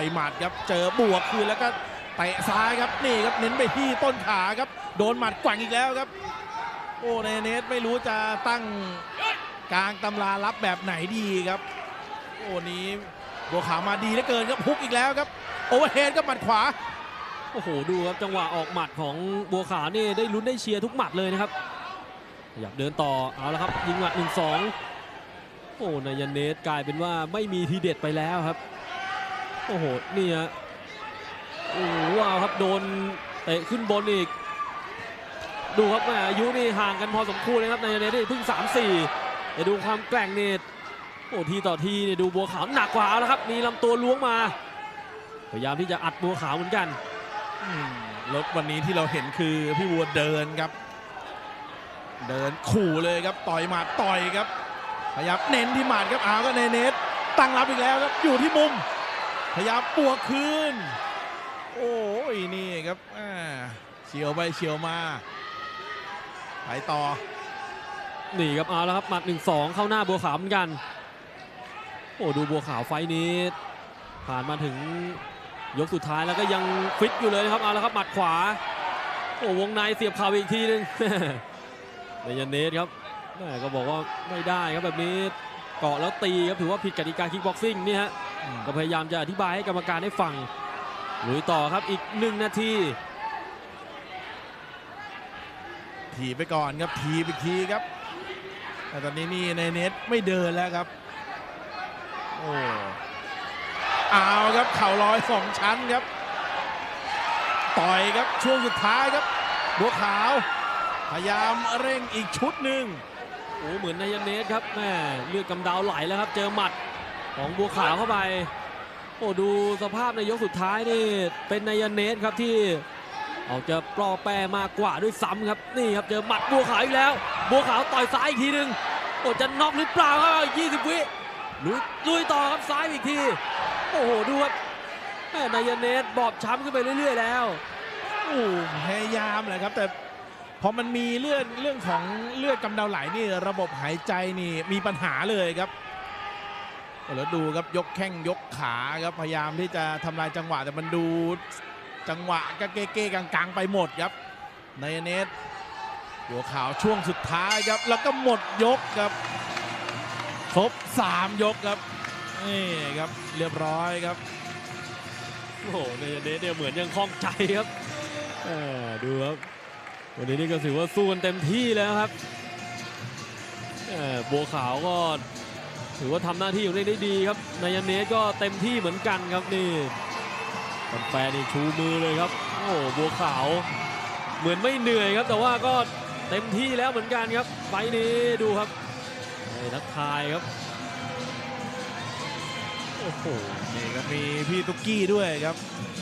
อยหมัดครับเจอบวกคืนแล้วก็เตะซ้ายครับนี่ครับเน้นไปที่ต้นขาครับ โดนหมัดแกว่งอีกแล้วครับ โอ้เนเนสไม่รู้จะตั้งกลางตำรารับแบบไหนดีครับ โอ้นี้บัวขาวมาดีเหลือเกินครับฮุกอีกแล้วครับโอเวอร์เฮดก็หมัดขวาโอ้โหดูครับจังหวะออกหมัดของบัวขาวนี่ได้ลุ้นได้เชียร์ทุกหมัดเลยนะครับขยับเดินต่อเอาละครับยิงหมัดหนึ่งสองโอ้นายเนสกลายเป็นว่าไม่มีทีเด็ดไปแล้วครับ โอ้โห นี่ฮะโอ้โหว้าวครับโดนเตะขึ้นบนอีก ดูครับแหมอายุนี่ห่างกันพอสมควรเลยครับในเนสนี่เพิ่ง 3 4แต่ดูความแกร่งเนี่โอ้ทีต่อทีเนี่ยดูบัวขาวหนักกว่าเอาละครับมีลำตัวล้วงมา พยายามที่จะอัดบัวขาวเหมือนกันแล้ววันนี้ที่เราเห็นคือพี่วัวเดินครับ เดินขู่เลยครับต่อยหมัดต่อยครับพยายามเน้นที่หมัดครับอ้าวก็เนเนสตั้งรับอีกแล้วครับอยู่ที่มุม พยายามบวกคืน โอ้ยนี่ครับเฉียวไปเฉียวมาไปต่อ นี่ครับเอาแล้วครับหมัด 1 2 เข้าหน้าบัวขาวเหมือนกัน โอ้ดูบัวขาวไฟนี้ ผ่านมาถึงยกสุดท้ายแล้วก็ยังฟิตอยู่เลยครับเอาแล้วครับหมัดขวา โอ้วงในเสียบเข่าอีกทีนึงเนยนเนสครับแม่ก็บอกว่าไม่ได้ครับแบบนี้เกาะแล้วตีครับถือว่าผิดกติกาคิกบ็อกซิ่งนี่ฮะ ก็พยายามจะอธิบายให้กรรมการได้ฟังลุยต่อครับอีกหนึ่งนาทีถีบไปก่อนครับถีบอีกทีครับ แต่ตอนนี้นี่ในเน็ตไม่เดินแล้วครับโอ้เอาครับเข่าลอยสองชั้นครับ ต่อยครับช่วงสุดท้ายครับบัวขาว พยายามเร่งอีกชุดหนึ่งโอ้เหมือนนายเนสครับแม่เลือดกำเดาไหลแล้วครับ เจอหมัด ของบัวขาวเข้าไป โอ้ดูสภาพในยกสุดท้ายนี่เป็นนายเนสครับที่ออกจะปลอแปรมากกว่าด้วยซ้ำครับนี่ครับเจอหมัดบัวขาวอีกแล้ว บัวขาวต่อยซ้ายอีกทีหนึ่งโอ้จะน็อกหรือเปล่าครับ20วิลุยลุยต่อครับซ้ายอีกที โอ้โหดูครับแม่นายเนสบอบช้ำขึ้นไปเรื่อย ๆ แล้วโอ้พยายามแหละครับแต่พอมันมีเลื่อดเรื่องของเลือดกำเดาไหลนี่ระบบหายใจนี่มีปัญหาเลยครับ แล้วดูครับยกแข้งยกขาครับพยายามที่จะทำลายจังหวะแต่มันดูจังหวะก็เก้ๆกังๆ ไปหมดครับในเนสหัวขาวช่วงสุดท้ายครับ แล้วก็หมดยกครับครบ3 ยกครับนี่ครับเรียบร้อยครับโอ้โหเนยเนสเนี่ยเหมือนยังคล่องใจครับเออดูครับวันนี้นี่ก็ถือว่าสู้กันเต็มที่แล้วครับเอ่อบัวขาวก็ ถือว่าทำหน้าที่ของตัวเองได้ดีครับนายเนสก็เต็มที่เหมือนกันครับนี่แฟนนี่ชูมือเลยครับ โอ้บัวขาว เหมือนไม่เหนื่อยครับ แต่ว่าก็เต็มที่แล้วเหมือนกันครับ ไฟล์นี้ดูครับไอ้ทักทายครับโอ้โหนี่ก็มีพี่ตุ๊กกี้ด้วยครับ